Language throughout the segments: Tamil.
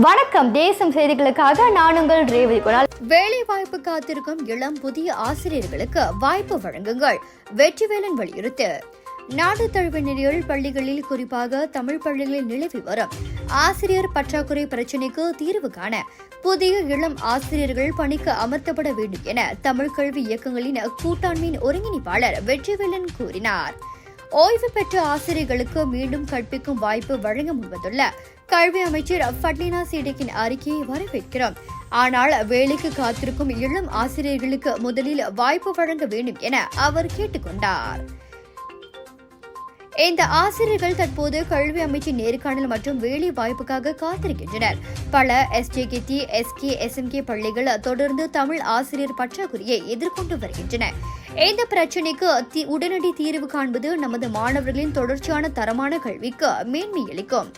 வணக்கம். தேசம் செய்திகளுக்காக நான் உங்கள் ரேவதி குணால். வேலை வாய்ப்பு காத்திருக்கும் இளம் புதிய ஆசிரியர்களுக்கு வாய்ப்பு வழங்குங்கள். வெற்றிவேலன் வலியுறுத்து. நாடு தழுவ நிலையில் பள்ளிகளில் குறிப்பாக தமிழ் பள்ளிகளில் நிலவி வரும் ஆசிரியர் பற்றாக்குறை பிரச்சினைக்கு தீர்வு காண புதிய இளம் ஆசிரியர்கள் பணிக்கு அமர்த்தப்பட வேண்டும் என தமிழ் கல்வி இயக்கங்களின் கூட்டாண்மையின் ஒருங்கிணைப்பாளர் வெற்றிவேலன் கூறினார். ஓய்வு பெற்ற ஆசிரியர்களுக்கு மீண்டும் கற்பிக்கும் வாய்ப்பு வழங்க முன்வந்துள்ள. கல்வி அமைச்சர் ஃபட்னினா சீடக்கின் அறிக்கையை வரவேற்கிறோம். ஆனால் வேலைக்கு காத்திருக்கும் இளம் ஆசிரியர்களுக்கு முதலில் வாய்ப்பு வழங்க வேண்டும் என அவர் கேட்டுக்கொண்டார். இந்த ஆசிரியர்கள் தற்போது கல்வி அமைச்சின் நேர்காணல் மற்றும் வேலை வாய்ப்புக்காக காத்திருக்கின்றனர். பல எஸ்ஜேகேடி எஸ்கே எஸ்எம்கே பள்ளிகள் தொடர்ந்து தமிழ் ஆசிரியர் பற்றாக்குறையை எதிர்கொண்டு வருகின்றன. இந்த பிரச்சினைக்கு தி- உடனடி தீர்வு காண்பது நமது மாணவர்களின் தொடர்ச்சியான தரமான கல்விக்கு மேன்மை அளிக்கும்.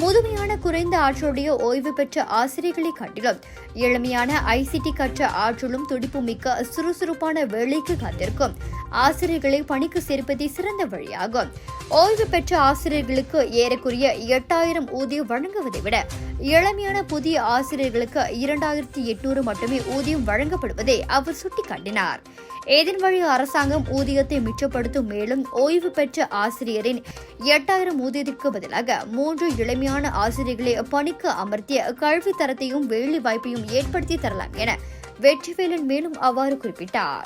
முதுமையான குறைந்த ஆற்றலுடைய ஓய்வு பெற்ற ஆசிரியர்களை காட்டிலும் எளிமையான ஐசிடி கற்ற ஆற்றலும் துடிப்புமிக்க சுறுசுறுப்பான வேலைக்கு காத்திருக்கும். ஆசிரியர்களை பணிக்கு சேர்ப்பதே சிறந்த வழியாகும். ஓய்வு பெற்ற ஆசிரியர்களுக்கு ஏறக்குரிய எட்டாயிரம் ஊதியம் வழங்குவதை விட இளமையான புதிய ஆசிரியர்களுக்கு இரண்டாயிரத்தி எட்நூறு மட்டுமே ஊதியம் வழங்கப்படுவதை அவர் சுட்டிக்காட்டினார். இதன் வழி அரசாங்கம் ஊதியத்தை மிச்சப்படுத்தும் மேலும் ஓய்வு பெற்ற ஆசிரியரின் எட்டாயிரம் ஊதியத்திற்கு பதிலாக மூன்று இளமையான ஆசிரியர்களை பணிக்கு அமர்த்திய கல்வி தரத்தையும் வேலை வாய்ப்பையும் ஏற்படுத்தி தரலாம் என வெற்றிவேலன் மேலும் அவ்வாறு குறிப்பிட்டார்.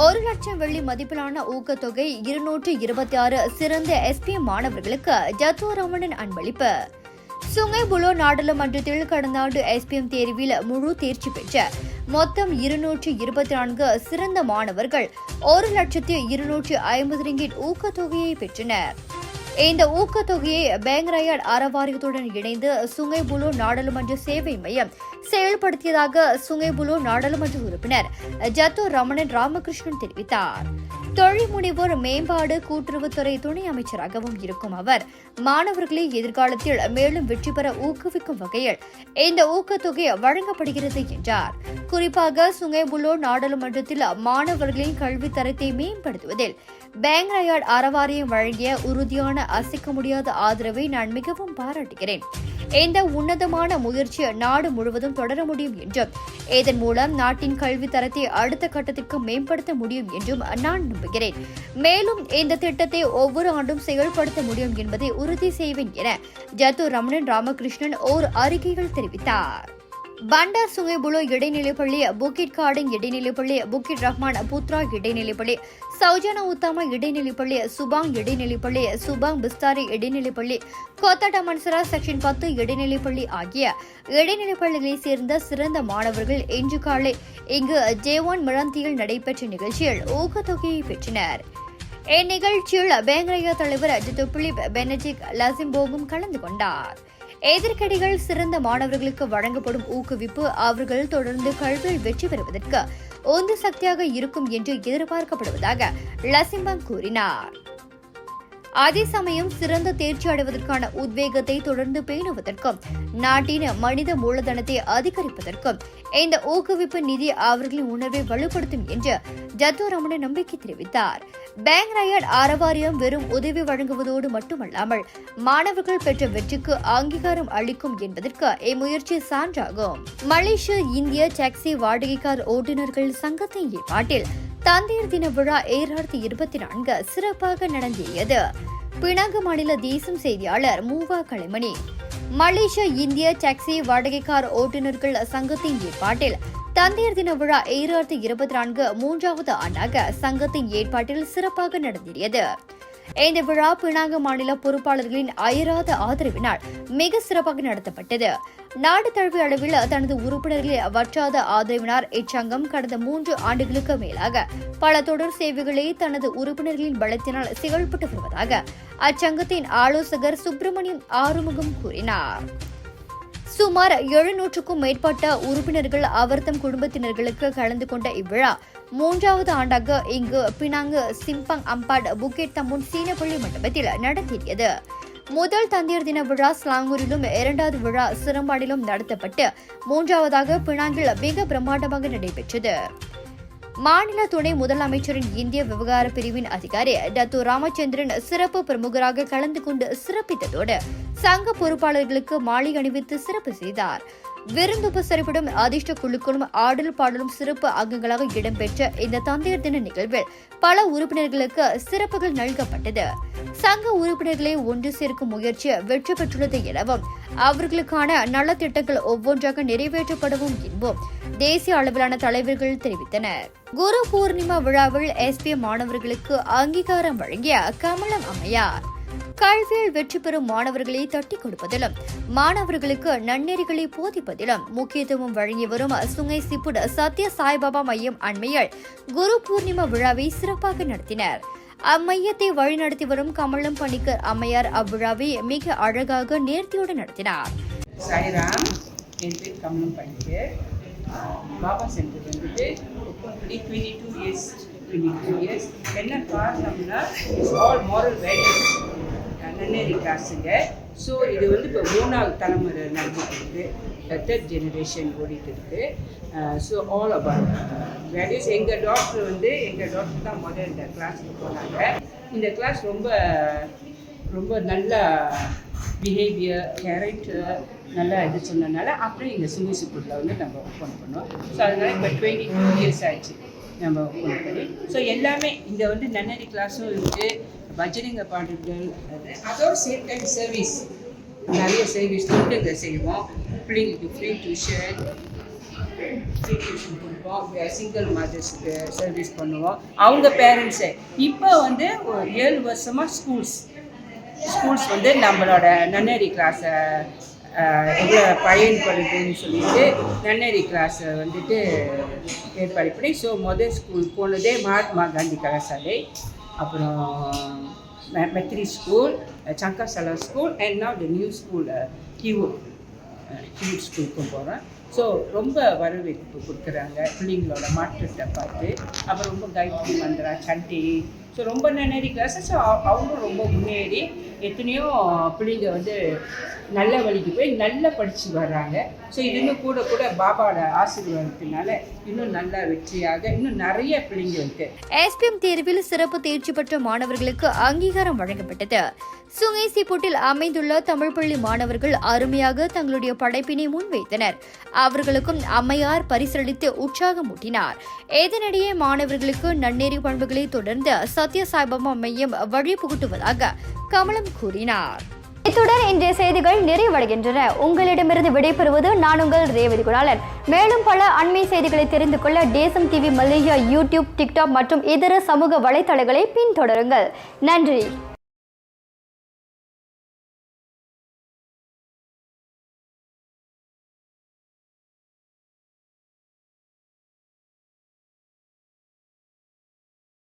ஒரு லட்சம் வெள்ளி மதிப்பிலான ஊக்கத்தொகை இருநூற்று இருபத்தி ஆறு சிறந்த எஸ்பிஎம் மாணவர்களுக்கு ஜத்தோ அன்பளிப்பு. சுங்கை புலோ நாடாளுமன்றத்தில் கடந்த ஆண்டு எஸ்பிஎம் தேர்வில் முழு தேர்ச்சி பெற்ற மொத்தம் இருநூற்று இருபத்தி நான்கு சிறந்த மாணவர்கள் ஒரு லட்சத்து இருநூற்று ஐம்பது ரிங்கிட் ஊக்கத்தொகையை பெற்றனர். இந்த ஊக்கத்தொகையை பேங்க்ரயாட் அறவாரியத்துடன் இணைந்து சுங்கைபுலோ நாடாளுமன்ற சேவை மையம் செயல்படுத்தியதாக சுங்கைபுலு நாடாளுமன்ற உறுப்பினர் ஜத்து ரமணன் ராமகிருஷ்ணன் தெரிவித்தார். தொழில் முனைவோர் மேம்பாடு கூட்டுறவுத்துறை துணை அமைச்சராகவும் இருக்கும் அவர் மாணவர்களை எதிர்காலத்தில் மேலும் வெற்றி பெற ஊக்குவிக்கும் வகையில் இந்த ஊக்கத்தொகை வழங்கப்படுகிறது என்றார். குறிப்பாக சுங்கைபுலோ நாடாளுமன்றத்தில் மாணவர்களின் கல்வி தரத்தை மேம்படுத்துவதில் பேங்ராயாட் அறவாரியம் வழங்கிய உறுதியான அசைக்க முடியாத ஆதரவை நான் மிகவும் பாராட்டுகிறேன். இந்த உன்னதமான முயற்சி நாடு முழுவதும் தொடர முடியும் என்றும் இதன் மூலம் நாட்டின் கல்வி தரத்தை அடுத்த கட்டத்திற்கு மேம்படுத்த முடியும் என்றும் நான் நம்புகிறேன். மேலும் இந்த திட்டத்தை ஒவ்வொரு ஆண்டும் செயல்படுத்த முடியும் என்பதை உறுதி செய்வேன் என ஜத்து ரமணன் ராமகிருஷ்ணன் ஓர் அறிக்கையில் தெரிவித்தார். பண்டார் சுங்கைபுலோ இடைநிலைப்பள்ளி புக்கிட் கார்டன் இடைநிலைப்பள்ளி புக்கிட் ரஹ்மான் புத்ரா இடைநிலைப்பள்ளி சௌஜானா உத்தாமா இடைநிலைப்பள்ளி சுபாங் இடைநிலைப்பள்ளி சுபாங் பிஸ்தாரி இடைநிலைப்பள்ளி கோத்தாட்டா மன்சரா செக்ஷன் பத்து இடைநிலைப்பள்ளி ஆகிய இடைநிலைப்பள்ளிகளைச் சேர்ந்த சிறந்த மாணவர்கள் இன்று காலை இங்கு ஜேவான் மிராந்தியில் நடைபெற்ற நிகழ்ச்சியில் ஊக்கத்தொகையை பெற்றனர். இந்நிகழ்ச்சியில் பேங்கரைய தலைவர் அஜித் பிலிப் பெனஜிக் லசிம்போவும் கலந்து கொண்டார். எதிர்கடிகள் சிறந்த மாணவர்களுக்கு வழங்கப்படும் ஊக்குவிப்பு அவர்கள் தொடர்ந்து கல்வியில் வெற்றி பெறுவதற்கு உந்து சக்தியாக இருக்கும் என்று எதிர்பார்க்கப்படுவதாக லசிம்பங் கூறினார். அதே சமயம் சிறந்த தேர்ச்சி அடைவதற்கான உத்வேகத்தை தொடர்ந்து பேணுவதற்கும் நாட்டின் மனித மூலதனத்தை அதிகரிப்பதற்கும் இந்த ஊக்குவிப்பு நிதி அவர்களின் உணர்வை வலுப்படுத்தும் என்று ஜத்தோ ரமண நம்பிக்கை தெரிவித்தார். பேங்க் ரயாட் ஆரவாரியம் வெறும் உதவி வழங்குவதோடு மட்டுமல்லாமல் மாணவர்கள் பெற்ற வெற்றிக்கு அங்கீகாரம் அளிக்கும் என்பதற்கு இம்முயற்சி சான்றாகும். மலேசிய இந்திய டாக்ஸி வாடகைக்கார் ஓட்டுநர்கள் சங்கத்தின் ஏற்பாட்டில் தந்தையர் தின விழா ஏழாயிரத்தி இருபத்தி நான்கு சிறப்பாக நடந்தேறியது பினாங்கு மாநில தேசம் செய்தியாளர் மூவா கலைமணி மலேசிய இந்திய டாக்ஸி வாடகைக்கார் ஓட்டுநர்கள் சங்கத்தின் ஏற்பாட்டில் தந்தையர் தின விழா ஏழாயிரத்தி இருபத்தி நான்கு மூன்றாவது ஆண்டாக சங்கத்தின் ஏற்பாட்டில் சிறப்பாக நடந்தேறியது. இந்த விழா பினாங்க மாநில பொறுப்பாளர்களின் அயராத ஆதரவினால் மிக சிறப்பாக நடத்தப்பட்டது. நாடு தழுவிய அளவில் தனது உறுப்பினர்களின் வற்றாத ஆதரவினார் இச்சங்கம் கடந்த மூன்று ஆண்டுகளுக்கு மேலாக பல தொடர் சேவைகளை தனது உறுப்பினர்களின் பலத்தினால் செயல்பட்டு வருவதாக அச்சங்கத்தின் ஆலோசகர் சுப்பிரமணியம் ஆறுமுகம் கூறினார். சுமார் எழுநூற்றுக்கும் மேற்பட்ட உறுப்பினர்கள் அவர்தம் குடும்பத்தினர்களுக்கு கலந்து கொண்ட இவ்விழா மூன்றாவது ஆண்டாக இங்கு பினாங்கு சிம்பங் அம்பாட் புக்கெட் தம்புன் சீனப்பள்ளி மண்டபத்தில் நடத்தியது முதல் தந்தையர் தின விழா ஸ்லாங்கூரிலும் இரண்டாவது விழா சிறம்பாடிலும் நடத்தப்பட்டு மூன்றாவதாக பினாங்கில் மிக பிரம்மாண்டமாக நடைபெற்றது. மாநில துணை முதலமைச்சரின் இந்திய விவகார பிரிவின் அதிகாரி டத்து ராமச்சந்திரன் சிறப்பு பிரமுகராக கலந்து கொண்டு சிறப்பித்ததோடு சங்க பொறுப்பாளர்களுக்கு மாலை அணிவித்து சிறப்பு செய்தார். விருந்துபசரிப்படும் அதிர்ஷ்ட குழுக்களும் ஆடல் பாடலும் சிறப்பு அங்கங்களாக இடம்பெற்ற இந்த தந்தையர் தின நிகழ்வில் பல உறுப்பினர்களுக்கு சிறப்புகள் நல்கப்பட்டது. சங்க உறுப்பினர்களை ஒன்று சேர்க்கும் முயற்சி வெற்றி பெற்றுள்ளது எனவும் அவர்களுக்கான நலத்திட்டங்கள் ஒவ்வொன்றாக நிறைவேற்றப்படவும் என்பும் தேசிய அளவிலான தலைவர்கள் தெரிவித்தனர். குரு பூர்ணிமா விழாவில் எஸ்பி மாணவர்களுக்கு அங்கீகாரம் வழங்கிய கமலம் அம்மையார். கல்வியில் வெற்றி பெறும் மாணவர்களை தட்டிக் கொடுப்பதிலும் மாணவர்களுக்கு நன்னெறிகளை போதிப்பதிலும் முக்கியத்துவம் வழங்கி வரும் சுங்கை சிப்புட் சத்ய சாய்பாபா மையம் அண்மையில் குரு பூர்ணிமா விழாவை சிறப்பாக நடத்தினர். அம்மையத்தை வழிநடத்தி வரும் கமலம் பணிக்கர் அம்மையார் அவ்விழாவை மிக அழகாக நேர்த்தியோடு நடத்தினார். சாய்ராம் என் பேர் கமலம் பாபா சென்டர் வந்துட்டு twenty two years twenty two years என்ன காரணம்னா ஆல் மாரல் வேல்யூஸ் நன்னேரி காசுங்க. ஸோ இது வந்து இப்போ மூணாவது தலைமுறை நடந்துட்டு இருக்கு. தேர்ட் ஜெனரேஷன் ஓடிட்டு இருக்கு. ஸோ ஆல் அபவுட் இஸ் எங்கள் டாக்டர் வந்து எங்கள் டாக்டர் தான் முதல் இந்த கிளாஸுக்கு போனாங்க. இந்த கிளாஸ் ரொம்ப ரொம்ப நல்ல பிஹேவியர் கேரக்டர் நல்லா இது சொன்னதுனால அப்புறம் இந்த சுமி சுப்புட்டில் வந்து நம்ம ஓப்பன் பண்ணோம். ஸோ அதனால் இப்போ டுவெண்ட்டி டூ இயர்ஸ் ஆச்சு. நம்ம ஓப்பன் பண்ணி. ஸோ எல்லாமே இந்த வந்து நன்னடி கிளாஸும் இருக்குது பஜனைங்க பாடல்கள் அதோட சேம் டைம் சர்வீஸ் நிறைய சர்வீஸ் தொண்டுங்க செய்வோம். பிள்ளைங்களுக்கு ஃப்ரீ டியூஷன் ஃப்ரீ டியூஷன் கொடுப்போம். சிங்கிள் மதர்ஸுக்கு சர்வீஸ் பண்ணுவோம். அவங்க பேரண்ட்ஸை இப்போ வந்து ஒரு ஏழு வருஷமாக ஸ்கூல்ஸ் ஸ்கூல்ஸ் வந்து நம்மளோட நன்னேரி கிளாஸை எவ்வளோ பயன்படுதுன்னு சொல்லிட்டு நன்னேரி கிளாஸை வந்துட்டு ஏற்பாடு பண்ணி ஸோ முதல் ஸ்கூல் போனதே மகாத்மா காந்தி கலாசாலை அப்புறம் மெ- மெத்ரி ஸ்கூல் சங்கசாலா ஸ்கூல் அண்ட் நான் த நியூ ஸ்கூல் கியூ கியூட் ஸ்கூலுக்கும் போகிறேன் ஸோ ரொம்ப வரவேற்பு கொடுக்குறாங்க. பிள்ளைங்களோட மாற்றத்தை பார்த்து அப்புறம் ரொம்ப கைட்ரி மந்திரா சண்டி ஸோ ரொம்ப நன்னேரி கிளாஸஸ் அவங்களும் ரொம்ப முன்னேறி எத்தனையோ பிள்ளைங்க வந்து நல்ல வழிக்கு போய் நல்லா படித்து வர்றாங்க. ஸோ இது இன்னும் கூட கூட பாபாவோட ஆசீர்வாதத்தினால இன்னும் நல்லா வெற்றியாக இன்னும் நிறைய பிள்ளைங்க இருக்குது எஸ்பிஎம் தேர்வில் சிறப்பு தேர்ச்சி பெற்ற மாணவர்களுக்கு அங்கீகாரம் வழங்கப்பட்டது. சுங்கேசி சிப்புட்டில் அமைந்துள்ள தமிழ் பள்ளி மாணவர்கள் அருமையாக தங்களுடைய படைப்பினை முன்வைத்தனர். அவர்களுக்கும் அம்மையார் பரிசளித்து உற்சாகமூட்டினார் இதனிடையே மாணவர்களுக்கு நன்னெறி பண்புகளை தொடர்ந்து சத்ய சாய்பாபா மையம் வழி புகுட்டுவதாக கமலம் கூறினார். இத்துடன் இன்றைய செய்திகள் நிறைவடைகின்றன. உங்களிடமிருந்து விடைபெறுவது நான் உங்கள் ரேவதி குணாளன். மேலும் பல அண்மை செய்திகளை தெரிந்து கொள்ள தேசம் டிவி மலேசியா யூடியூப் டிக்டாக் மற்றும் இதர சமூக வலைத்தளங்களை பின்தொடருங்கள். நன்றி.